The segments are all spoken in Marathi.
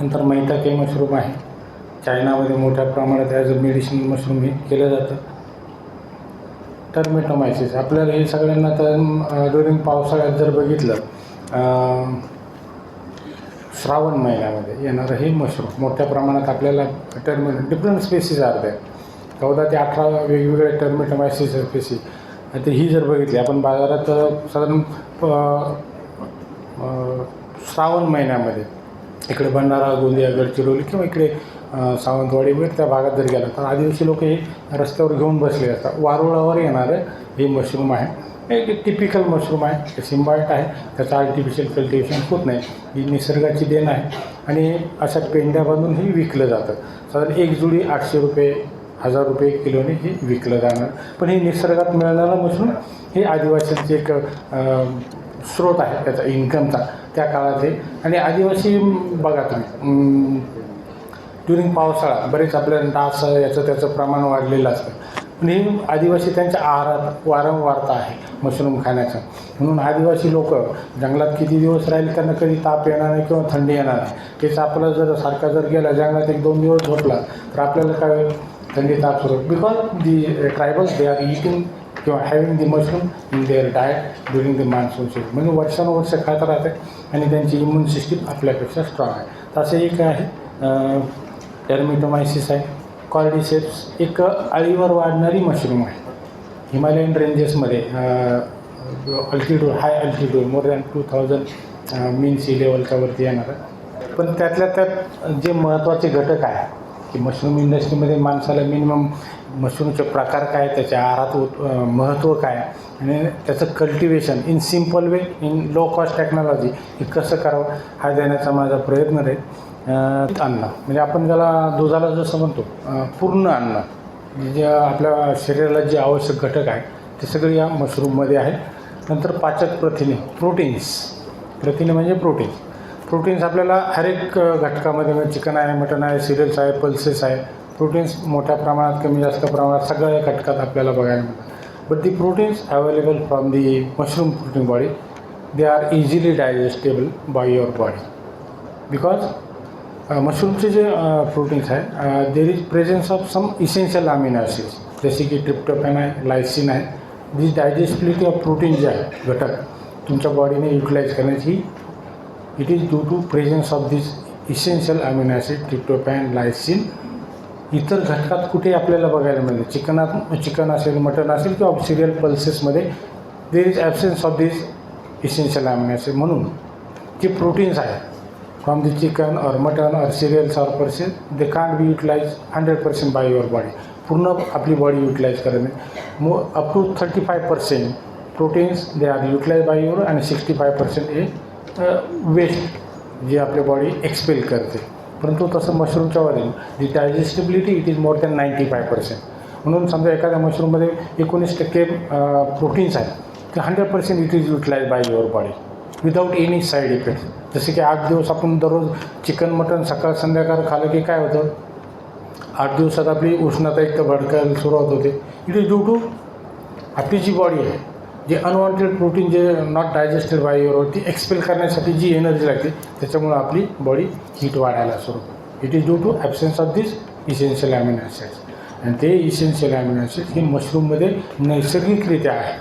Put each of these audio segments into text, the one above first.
नंतर मैताके मशरूम आहे. चायनामध्ये मोठ्या प्रमाणात ॲज अ मेडिसिन मशरूम हे केलं जातं. टर्मेटोमायसिस आपल्याला हे सगळ्यांना तर ड्युरिंग पावसाळ्यात जर बघितलं श्रावण महिन्यामध्ये येणारं हे मशरूम. मोठ्या प्रमाणात आपल्याला टर्मे डिफरंट स्पेसीज आहेत चौदा ते अठरा वेगवेगळे टर्मेटोमायसिस स्पेसी तर ही जर बघितली आपण बाजारात साधारण श्रावण महिन्यामध्ये इकडे भंडारा गोंदिया गडचिरोली किंवा इकडे सावंतवाडी वगैरे त्या भागात जर गेला तर आदिवासी लोक हे रस्त्यावर घेऊन बसले असतात. वारुळावर येणारं हे मशरूम आहे. हे एक टिपिकल मशरूम आहे सिम्बायट आहे. त्याचं आर्टिफिशियल कल्टिवेशन होत नाही. ही निसर्गाची देण आहे. आणि अशा पेंड्या बांधून हे विकलं जातं. साधारण एक जुडी आठशे रुपये हजार रुपये किलोने हे विकलं जाणार. पण हे निसर्गात मिळणारं मशरूम हे आदिवासींचे एक स्रोत आहे. त्याचा इन्कमचा त्या काळात हे आणि आदिवासी बघा तुम्ही ड्युरिंग पावसाळा बरेच आपल्या डास याचं त्याचं प्रमाण वाढलेलं असतं. पण हे आदिवासी त्यांच्या आहारात वारंवारता आहे मशरूम खाण्याचं. म्हणून आदिवासी लोक जंगलात किती दिवस राहील त्यांना कधी ताप येणार नाही किंवा थंडी येणार नाही. तेच आपलं जर सारखा जर गेला जंगलात एक दोन दिवस झोपला तर आपल्याला काय होईल? थंडी ताप सुरू because the tribals they are eating किंवा having the mushroom in their diet during the monsoon season म्हणजे वर्षानुवर्ष खात राहते आणि त्यांची इम्युन सिस्टीम आपल्यापेक्षा स्ट्रॉंग आहे. तसं एक आहे टर्मिटोमायसिस आहे कॉर्डिसेप्स एक अळीवर वाढणारी मशरूम आहे. Himalayan रेंजेसमध्ये altitude high altitude more than two thousand mean sea लेवलच्या वरती येणार आहे. पण त्यातल्या त्यात जे महत्त्वाचे घटक आहे की मशरूम इंडस्ट्रीमध्ये माणसाला मिनिमम मशरूमचे प्रकार काय त्याच्या आहारात उत् महत्त्व काय आणि त्याचं cultivation in simple way in low cost technology हे कसं करावं हा देण्याचा माझा प्रयत्न राहील. अन्न. म्हणजे आपण ज्याला दुधाला जसं म्हणतो पूर्ण अन्न. म्हणजे जे आपल्या शरीराला जे आवश्यक घटक आहे ते सगळे या मशरूममध्ये आहे नंतर पाचक प्रथिने प्रोटीन्स प्रथिने म्हणजे प्रोटीन्स प्रोटीन्स आपल्याला हर एक घटकामध्ये म्हणजे चिकन आहे मटण आहे सिरियल्स आहे पल्सेस आहे प्रोटीन्स मोठ्या प्रमाणात कमी जास्त प्रमाणात सगळ्या घटकात आपल्याला बघायला मिळतात. But the proteins available from the mushroom protein body they are easily digestible by your body because मशरूमचे जे uh, प्रोटीन्स आहे there is presence of some essential amino acids जसे की ट्रिप्टोपॅन आहे लायसिन आहे. दिस डायजेस्टिबिलिटी ऑफ प्रोटीन जे आहे घटक तुमच्या बॉडीने युटिलाइज करण्याची it is due to presence of this essential amino acid tryptophan lysine इतर घटकात कुठे आपल्याला बघायला मिळेल? चिकनात चिकन असेल मटन असेल किंवा cereal पल्सेसमध्ये there is absence of this essential amino म्हणून जे प्रोटीन्स आहेत from the chicken or mutton or cereals or pulses they can't be utilise hundred percent by your body पूर्ण आपली बॉडी युटिलाइज करत नाही. मो up to thirty five percent proteins they are utilise by your आणि सिक्स्टी फाय पर्सेंट हे वेस्ट जे आपली बॉडी एक्सपेल करते. परंतु तसं मशरूमच्या वरील जी digestibility it is more than ninety five percent म्हणून समजा एखाद्या मशरूममध्ये एकोणीस टक्के प्रोटीन्स आहेत ते hundred percent it is utilise by your body without any side effect जसे की आठ दिवस आपण दररोज चिकन मटन सकाळ संध्याकाळ खाल्लं की काय होतं? आठ दिवसात आपली उष्णता एक तर भडकायला सुरुवात होते. इट इज ड्यू टू आपली जी बॉडी आहे जे अनवॉन्टेड प्रोटीन जे नॉट डायजेस्टेड बाय युअर ती एक्सपेल करण्यासाठी जी एनर्जी लागते त्याच्यामुळं आपली बॉडी हीट वाढायला सुरू it is due to absence of this essential amino acids आणि ते इसेन्शियल ॲमिनो ॲसिड्स हे मशरूममध्ये नैसर्गिकरित्या आहे.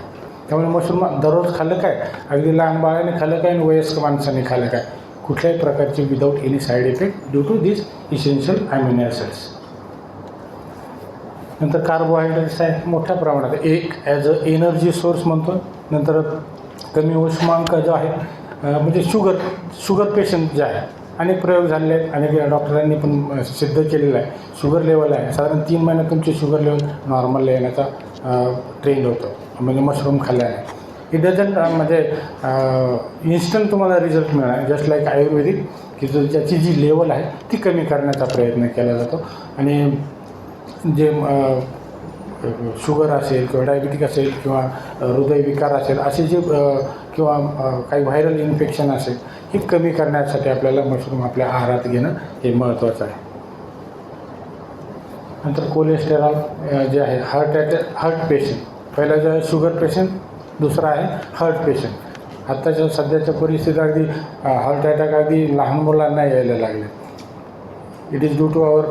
त्यामुळे मशरूम दररोज खाल्लं काय? अगदी लहान बाळाने खाल्लं काय? आणि वयस्क माणसाने खाल्लं काय? कुठल्याही प्रकारचे without any side effect due to this essential amino acids नंतर कार्बोहायड्रेट्स आहेत मोठ्या प्रमाणात एक ॲज अ एनर्जी सोर्स म्हणतो. नंतर कमी उष्मांक जो आहे म्हणजे शुगर शुगर पेशंट जे आहे अनेक प्रयोग झालेले आहेत. अनेक डॉक्टरांनी पण सिद्ध केलेलं आहे. शुगर लेवल आहे. साधारण तीन महिन्यात तुमची शुगर लेवल नॉर्मलला येण्याचा ट्रेंड होतो. म्हणजे मशरूम खाल्ल्याने. इट डझंट म्हणजे इन्स्टंट तुम्हाला रिझल्ट मिळणार. जस्ट लाईक आयुर्वेदिक की ज्याची जी लेवल आहे ती कमी करण्याचा प्रयत्न केला जातो. आणि जे शुगर असेल किंवा डायबिटिक असेल किंवा हृदयविकार असेल असे जे किंवा काही व्हायरल इन्फेक्शन असेल हे कमी करण्यासाठी आपल्याला मशरूम आपल्या आहारात घेणं हे महत्त्वाचं आहे. नंतर कोलेस्टेरॉल जे आहे हार्ट अटॅक हार्ट पेशंट पहिला जो आहे शुगर पेशंट दुसरा आहे हार्ट पेशंट आत्ताच्या सध्याच्या परिस्थितीत अगदी हार्ट अटॅक अगदी लहान मुलांना यायला लागले. It is due to our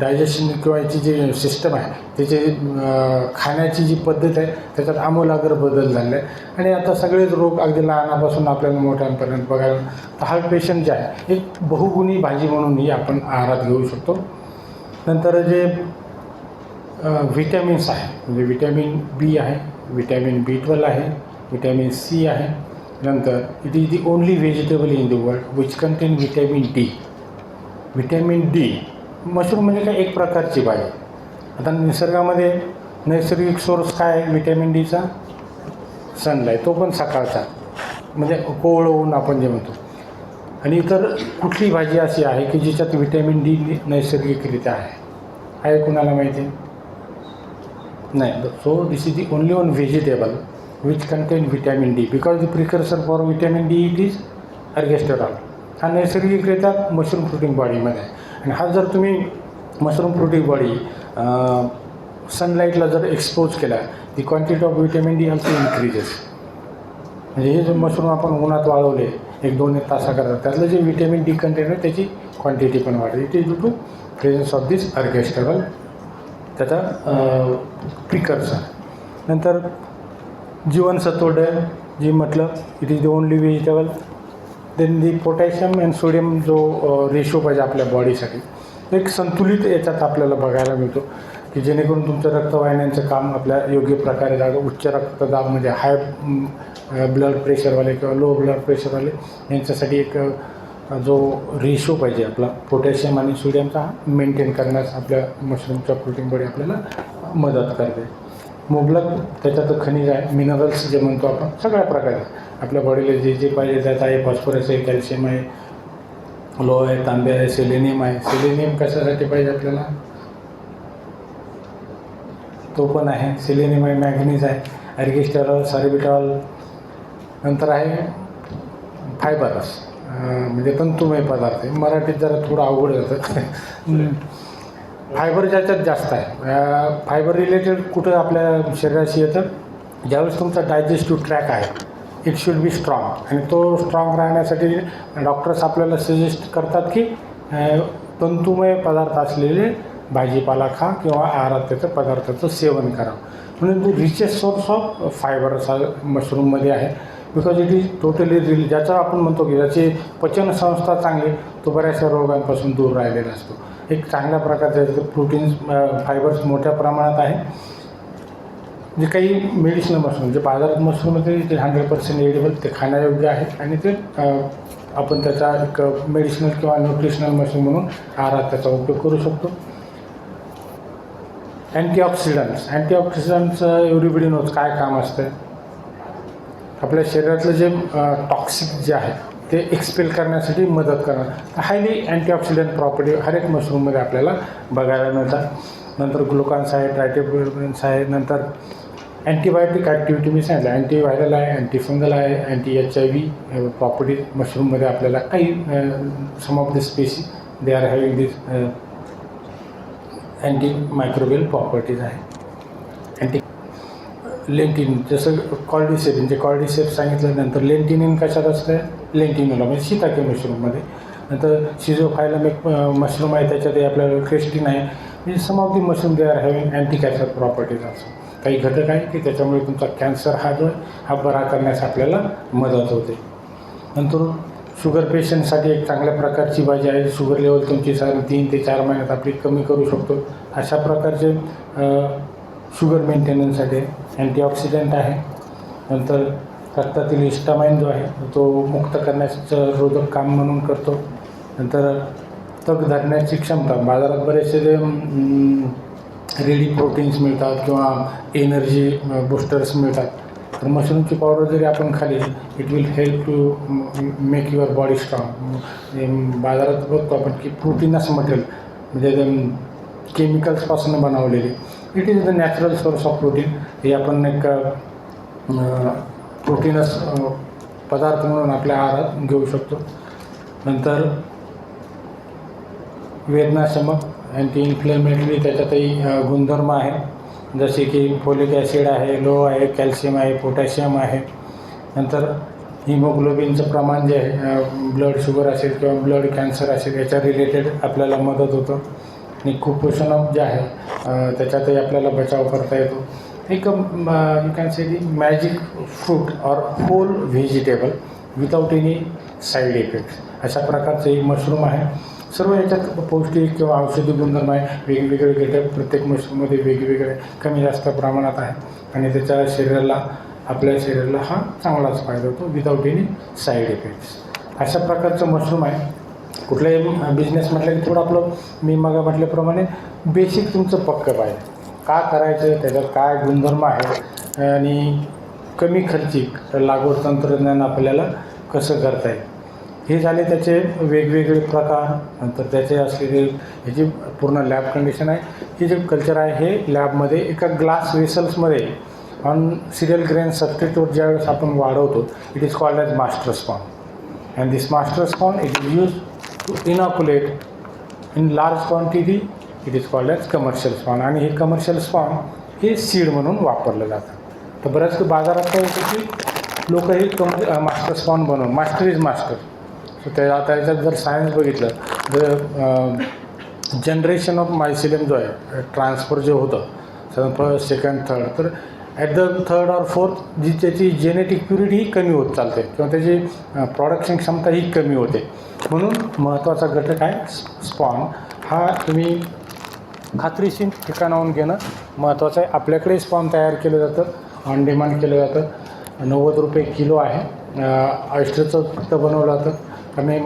digestion किंवा याची जी सिस्टम आहे त्याची खाण्याची जी पद्धत आहे त्याच्यात आमूलाग्र बदल झाले. आहे आणि आता सगळेच रोग अगदी लहानापासून आपल्याला मोठ्यांपर्यंत बघायला तर हार्ट पेशंट जे आहे एक बहुगुणी भाजी म्हणूनही आपण आहारात घेऊ शकतो. नंतर जे व्हिटॅमिन्स आहे म्हणजे व्हिटॅमिन बी आहे व्हिटॅमिन बी ट्वेल्व आहे व्हिटॅमिन सी आहे. नंतर it is the only vegetable in the world which contain vitamin D vitamin D mushroom म्हणजे काय? एक प्रकारची भाजी. आता निसर्गामध्ये नैसर्गिक सोर्स काय आहे व्हिटॅमिन डीचा सनलाईट तो पण सकाळचा. म्हणजे कोवळं ऊन आपण जे म्हणतो. आणि इतर कुठली भाजी अशी आहे की जिच्यात व्हिटॅमिन डी नैसर्गिकरित्या आहे? आहे कुणाला माहिती? नाही. So this is the only one vegetable which contain vitamin D because the precursor for vitamin D it is ergosterol हा नैसर्गिकरित्या मशरूम फ्रुटिंग बॉडीमध्ये आणि हा जर तुम्ही मशरूम फ्रुटिंग बॉडी सनलाईटला जर एक्सपोज केला the quantity of vitamin D also increases म्हणजे हे जे मशरूम आपण उन्हात वाळवले एक दोन एक तासाकरता त्यातलं जे व्हिटॅमिन डी कंटेंट आहे त्याची क्वांटिटी पण वाढते. It is due to presence of this ergosterol त्याचा पिकरचा नंतर जीवनसत्व ड जी म्हटलं it is the only vegetable then the potassium and sodium जो रेशो पाहिजे आपल्या बॉडीसाठी एक संतुलित याच्यात आपल्याला बघायला मिळतो. की जेणेकरून तुमचं रक्तवाहिन्यांचं काम आपल्या योग्य प्रकारे लागतं उच्च रक्तदाब म्हणजे हाय ब्लड प्रेशरवाले किंवा लो ब्लड प्रेशरवाले यांच्यासाठी एक जो रेशो पाहिजे आपला पोटॅशियम आणि सोडियमचा हा मेंटेन करण्यास आपल्या मशरूमच्या प्रोटीन बॉडी आपल्याला मदत करते. मुबलक त्याच्यात खनिज आहे मिनरल्स जे म्हणतो आपण सगळ्या प्रकारे. आपल्या बॉडीला जे जे पाहिजे त्यात आहे. फॉस्फरस आहे कॅल्शियम आहे लो आहे तांबे आहे सेलेनियम आहे. सेलेनियम कशासाठी पाहिजे आपल्याला? तो पण आहे. सेलेनियम आहे मॅग्नीज आहे ॲर्गिस्टरॉल सार्बिटॉल नंतर आहे फायबरस म्हणजे तंतुमय पदार्थ आहे. मराठीत जरा थोडं अवघड जातं. फायबर ज्याच्यात जास्त आहे. फायबर रिलेटेड कुठं आपल्या शरीराशी येतं? ज्यावेळेस तुमचा डायजेस्टिव्ह ट्रॅक आहे. इट शुड बी स्ट्रॉंग आणि तो स्ट्रॉंग राहण्यासाठी डॉक्टर्स आपल्याला सजेस्ट करतात की तंतुमय पदार्थ असलेले भाजीपाला खा किंवा आहारात त्याचं पदार्थाचं सेवन करा. म्हणून तो रिचेस्ट सोर्स ऑफ फायबर असा मशरूममध्ये आहे. Because it is totally real ज्याचा आपण म्हणतो की ज्याची पचनसंस्था चांगली तो बऱ्याचशा रोगांपासून दूर राहिलेला असतो. एक चांगल्या प्रकारचे प्रोटीन्स फायबर्स मोठ्या प्रमाणात आहे. जे काही मेडिसिनल मशरूम जे बाजारात मशरूम होते ते हंड्रेड पर्सेंट एडिबल ते खाण्यायोग्य आहेत आणि ते आपण त्याचा एक मेडिसिनल किंवा न्यूट्रिशनल मशरूम म्हणून आहारात त्याचा उपयोग करू शकतो. अँटीऑक्सिडंट्स अँटीऑक्सिडंट्स एव्हरीबडी नोज काय काम असतं आपल्या शरीरातलं जे टॉक्सिक जे आहे ते एक्सपेल करण्यासाठी मदत करणार. हायली अँटीऑक्सिडंट प्रॉपर्टी हर एक मशरूममध्ये आपल्याला बघायला मिळतात. नंतर ग्लुकॉन्स आहे ट्रायटेब्रन्स आहे नंतर अँटीबायोटिक ॲक्टिव्हिटी मी सांगितलं. अँटीव्हायरल आहे अँटीफंगल आहे anti H I V property मशरूममध्ये आपल्याला काही some of the species they are having this anti microbial properties आहे. अँटी लेंटिन जसं कॉल्डिसेप म्हणजे कॉल्डिसेप सांगितल्यानंतर लेंटिनिन कशात असतं लेंटिनोला म्हणजे शिताके मशरूममध्ये नंतर शिझोफायलम एक मशरूम आहे त्याच्यात आपल्याला क्रिस्टिन आहे. म्हणजे some of the mushroom they are having anti cancer properties असतो काही घटक आहे की त्याच्यामुळे तुमचा कॅन्सर हा जो हा बरा करण्यास आपल्याला मदत होते. नंतर शुगर पेशंटसाठी एक चांगल्या प्रकारची भाजी आहे. शुगर लेवल तुमची साधारण तीन ते चार महिन्यात आपली कमी करू शकतो. अशा प्रकारचे शुगर मेंटेनन्ससाठी अँटीऑक्सिडंट आहे. नंतर रक्तातील हिस्टामाइन जो आहे तो मुक्त करण्याचं रोधक काम म्हणून करतो. नंतर तग धरण्याची क्षमता. बाजारात बरेचसे जे रेडी प्रोटीन्स मिळतात किंवा एनर्जी बुस्टर्स मिळतात. तर मशरूमची पावडर जरी आपण खाली it will help to make your body strong बाजारात बघतो आपण की प्रोटीनस मटेरियल म्हणजे केमिकल्सपासून बनवलेली it is the natural source of protein हे आपण एक प्रोटीनस पदार्थ म्हणून आपल्या आहारात घेऊ शकतो. नंतर वेदनाशमक अँटी इन्फ्लेमेटरी त्याच्यातही गुणधर्म आहे. जसे की फोलिक ॲसिड आहे लो आहे कॅल्शियम आहे पोटॅशियम आहे. नंतर हिमोग्लोबिनचं प्रमाण जे आहे ब्लड शुगर असेल किंवा ब्लड कॅन्सर असेल याच्या रिलेटेड आपल्याला मदत होतं. आणि कुपोषण जे आहे त्याच्यातही आपल्याला बचाव करता येतो. एक you can say the magic fruit or whole vegetable without any side effects अशा प्रकारचे मशरूम आहे. सर्व याच्यात पौष्टिक किंवा औषधी गुणधर्म आहे वेगवेगळे घटक प्रत्येक मशरूममध्ये वेगवेगळे कमी जास्त प्रमाणात आहे आणि त्याच्या शरीराला आपल्या शरीराला हा चांगलाच फायदा होतो विदाऊट एनी साईड इफेक्ट्स अशा प्रकारचं मशरूम आहे. कुठलाही बिझनेस म्हटलं की थोडं आपलं मी मग म्हटल्याप्रमाणे बेसिक तुमचं पक्क पाहिजे. का करायचं त्याच्यात काय गुणधर्म आहे आणि कमी खर्चिक लागवड तंत्रज्ञान आपल्याला कसं करता येईल? हे झाले त्याचे वेगवेगळे प्रकार नंतर त्याचे असलेले ह्याची पूर्ण लॅब कंडिशन आहे हे जे कल्चर आहे हे लॅबमध्ये एका ग्लास वेसल्समध्ये ऑन सिरियल ग्रेन सबस्टिट्यूट ज्यावेळेस आपण वाढवतो it is called as master spawn and this master spawn it is use to inoculate in large quantity it is called as commercial spawn आणि हे कमर्शियल स्पॉन हे सीड म्हणून वापरलं जातं. तर बऱ्याच बाजारात काय होतं की लोक हे कम मास्टर स्पॉन बनवून मास्टर इज मास्टर तर त्या आता याच्यात जर सायन्स बघितलं तर जनरेशन ऑफ मायसिलियम जो आहे ट्रान्सफर जे होतं साधारण फर्स्ट सेकंड थर्ड तर at the third or fourth जी त्याची जेनेटिक प्युरिटी ही कमी होत चालते किंवा त्याची प्रॉडक्शन क्षमता ही कमी होते. म्हणून महत्त्वाचा घटक आहे स्पॉन हा तुम्ही खात्रीशीर ठिकाणाहून घेणं महत्त्वाचं आहे. आपल्याकडे स्पॉन तयार केलं जातं ऑन डिमांड केलं जातं. नव्वद रुपये किलो आहे. ऑयस्टरचं फक्त बनवलं जातं. आणि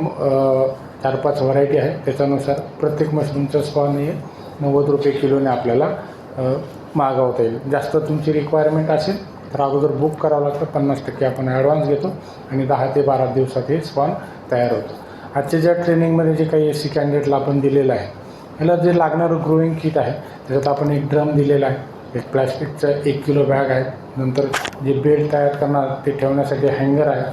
चार पाच व्हरायटी आहे. त्याच्यानुसार प्रत्येक मशरूमचं स्वान हे नव्वद रुपये किलोने आपल्याला मागवता येईल. जास्त तुमची रिक्वायरमेंट असेल तर अगोदर बुक करावं लागतं. पन्नास टक्के आपण ॲडव्हान्स घेतो आणि दहा ते बारा दिवसात हे स्वान तयार होतो. आजच्या ज्या ट्रेनिंगमध्ये जे काही एस सी कॅन्डिडेटला आपण दिलेलं आहे ह्याला जे लागणारं ग्रोईंग किट आहे त्याच्यात आपण एक ड्रम दिलेला आहे. एक प्लॅस्टिकचं एक किलो बॅग आहे. नंतर जे बेल्ट तयार करणार ते ठेवण्यासाठी हँगर आहे.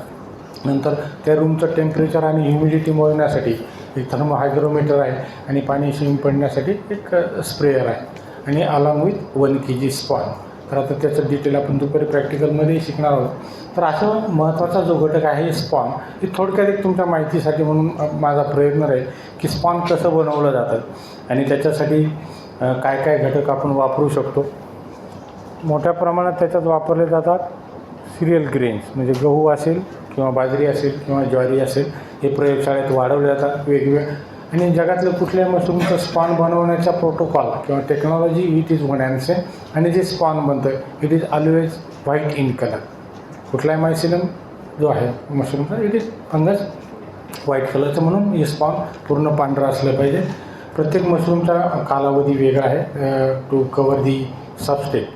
नंतर त्या रूमचं टेम्परेचर आणि ह्युमिडिटी मोजण्यासाठी एक थर्मोहायग्रोमीटर आहे आणि पाणी शिम पडण्यासाठी एक स्प्रेयर आहे आणि along with one K G spawn तर आता त्याचं डिटेल आपण दुपारी प्रॅक्टिकलमध्ये शिकणार आहोत. तर असा महत्त्वाचा जो घटक आहे स्पॉन हे थोडक्यात एक तुमच्या माहितीसाठी म्हणून माझा प्रयत्न राहील की स्पॉन कसं बनवलं जातं आणि त्याच्यासाठी काय काय घटक आपण वापरू शकतो. मोठ्या प्रमाणात त्याच्यात वापरले जातात सिरियल ग्रेन्स म्हणजे गहू असेल किंवा बाजरी असेल किंवा ज्वारी असेल हे प्रयोगशाळेत वाढवले जातात वेगवेगळ्या आणि जगातलं कुठल्याही मशरूमचं स्पॉन बनवण्याचा प्रोटोकॉल किंवा technology it is one and आणि जे स्पॉन बनतं it is always white in colour कुठलाही मायसिलम जो आहे मशरूमचा इट इज फंगस व्हाईट कलरचं म्हणून हे स्पॉन पूर्ण पांढरं असलं पाहिजे. प्रत्येक मशरूमचा कालावधी वेगळा आहे. टू कवर दी सबस्टेट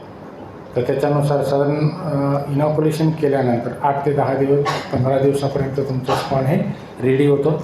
तर त्याच्यानुसार साधारण इनॉक्युलेशन केल्यानंतर आठ ते दहा दिवस पंधरा दिवसापर्यंत तुमचं स्पॉन हे रेडी होतं.